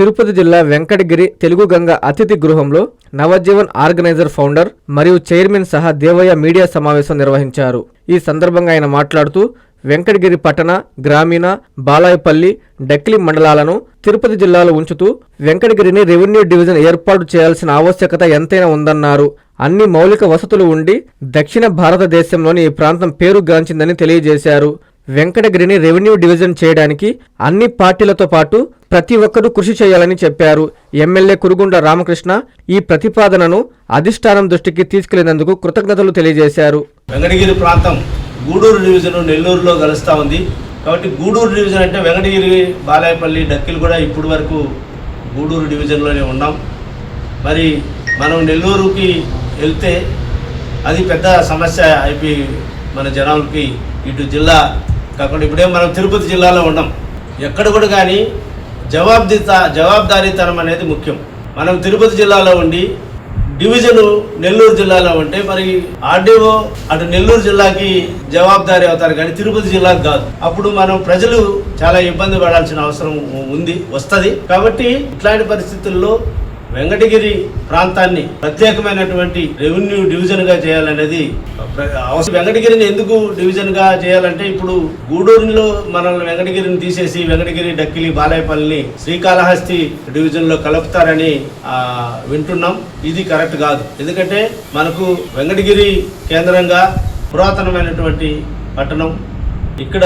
తిరుపతి జిల్లా వెంకటగిరి తెలుగు గంగ అతిథి గృహంలో నవజీవన్ ఆర్గనైజర్ ఫౌండర్ మరియు చైర్మన్ సహా దేవయ్య మీడియా సమావేశం నిర్వహించారు. ఈ సందర్భంగా ఆయన మాట్లాడుతూ వెంకటగిరి పట్టణ గ్రామీణ బాలాయపల్లి డక్లి మండలాలను తిరుపతి జిల్లాలో ఉంచుతూ వెంకటగిరిని రెవెన్యూ డివిజన్ ఏర్పాటు చేయాల్సిన ఆవశ్యకత ఎంతైనా ఉందన్నారు. అన్ని మౌలిక వసతులు ఉండి దక్షిణ భారతదేశంలోని ఈ ప్రాంతం పేరుగాంచిందని తెలియజేశారు. వెంకటగిరిని రెవెన్యూ డివిజన్ చేయడానికి అన్ని పార్టీలతో పాటు ప్రతి ఒక్కరూ కృషి చేయాలని చెప్పారు ఎమ్మెల్యే కురుగుండ రామకృష్ణ. ఈ ప్రతిపాదనను అధిష్టానం దృష్టికి తీసుకెళ్ళినందుకు కృతజ్ఞతలు తెలియజేశారు. వెంకటగిరి ప్రాంతం గూడూరు డివిజన్ నెల్లూరులో కలుస్తూ ఉంది. కాబట్టి గూడూరు డివిజన్ అంటే వెంకటగిరి బాలాయపల్లి డక్కిలు కూడా ఇప్పటి వరకు గూడూరు డివిజన్లోనే ఉన్నాం. మరి మనం నెల్లూరుకి వెళ్తే అది పెద్ద సమస్య అయిపోయి మన జనాలకి ఇటు జిల్లా కాకుండా ఇప్పుడే మనం తిరుపతి జిల్లాలో ఉన్నాం. ఎక్కడ కూడా కానీ జవాబ్దిత జవాబుదారీతనం అనేది ముఖ్యం. మనం తిరుపతి జిల్లాలో ఉండి డివిజన్ నెల్లూరు జిల్లాలో ఉంటే మరి ఆర్డీఓ అటు నెల్లూరు జిల్లాకి జవాబుదారీ అవుతారు కానీ తిరుపతి జిల్లాకి కాదు. అప్పుడు మనం ప్రజలు చాలా ఇబ్బంది పడాల్సిన అవసరం ఉంది వస్తుంది. కాబట్టి ఇట్లాంటి పరిస్థితుల్లో వెంకటగిరి ప్రాంతాన్ని ప్రత్యేకమైనటువంటి రెవెన్యూ డివిజన్గా చేయాలనేది అవసరం. వెంకటగిరిని ఎందుకు డివిజన్గా చేయాలంటే ఇప్పుడు గూడూరులో మనల్ని వెంకటగిరిని తీసేసి వెంకటగిరి డక్కిలి బాలాయపల్లిని శ్రీకాళహస్తి డివిజన్లో కలుపుతారని వింటున్నాం. ఇది కరెక్ట్ కాదు. ఎందుకంటే మనకు వెంకటగిరి కేంద్రంగా పురాతనమైనటువంటి పట్టణం ఇక్కడ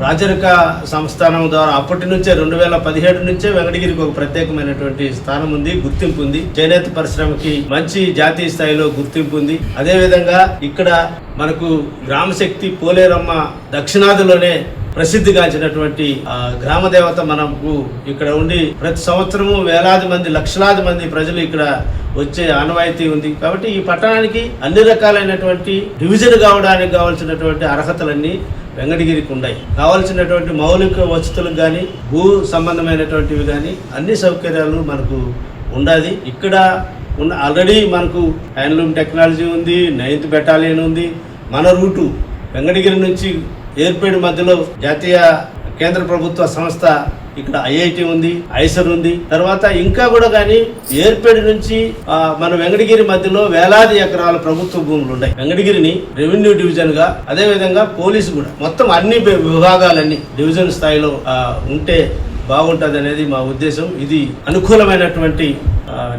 రాజరిక సంస్థానం ద్వారా అప్పటి నుంచే రెండు వేల పదిహేడు నుంచే వెంకటగిరికి ఒక ప్రత్యేకమైనటువంటి స్థానం ఉంది గుర్తింపు ఉంది. చేనేత పరిశ్రమకి మంచి జాతీయ స్థాయిలో గుర్తింపు ఉంది. అదే విధంగా ఇక్కడ మనకు గ్రామశక్తి పోలేరమ్మ దక్షిణాదిలోనే ప్రసిద్ధిగాంచినటువంటి ఆ, గ్రామ మనకు ఇక్కడ ఉండి ప్రతి సంవత్సరము వేలాది మంది లక్షలాది మంది ప్రజలు ఇక్కడ వచ్చే ఆనవాయితీ ఉంది. కాబట్టి ఈ పట్టణానికి అన్ని రకాలైనటువంటి డివిజన్ కావడానికి కావాల్సినటువంటి అర్హతలన్నీ వెంకటగిరి ఉన్నాయి కావాల్సినటువంటి మౌలిక వసతులకు కానీ భూ సంబంధమైనటువంటివి కానీ అన్ని సౌకర్యాలు మనకు ఉండాలి. ఇక్కడ ఉన్న ఆల్రెడీ మనకు హ్యాండ్లూమ్ టెక్నాలజీ ఉంది నైన్త్ బెటాలియన్ ఉంది. మన రూటు వెంకటగిరి నుంచి ఏర్పేడు మధ్యలో జాతీయ కేంద్ర ప్రభుత్వ సంస్థ ఇక్కడ ఐఐటి ఉంది ఐసర్ ఉంది. తర్వాత ఇంకా కూడా కానీ ఏర్పేడు నుంచి మన వెంకటగిరి మధ్యలో వేలాది ఎకరాల ప్రభుత్వ భూములు ఉన్నాయి. వెంకటగిరిని రెవెన్యూ డివిజన్గా అదే విధంగా పోలీసు కూడా. మొత్తం అన్ని విభాగాలన్నీ డివిజన్ స్థాయిలో ఉంటే బాగుంటుంది అనేది మా ఉద్దేశం. ఇది అనుకూలమైనటువంటి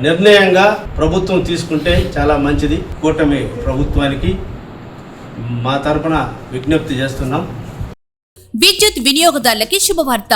నిర్ణయంగా ప్రభుత్వం తీసుకుంటే చాలా మంచిది. కూటమి ప్రభుత్వానికి మా తరపున విజ్ఞప్తి చేస్తున్నాం. విద్యుత్ వినియోగదారులకి శుభవార్త.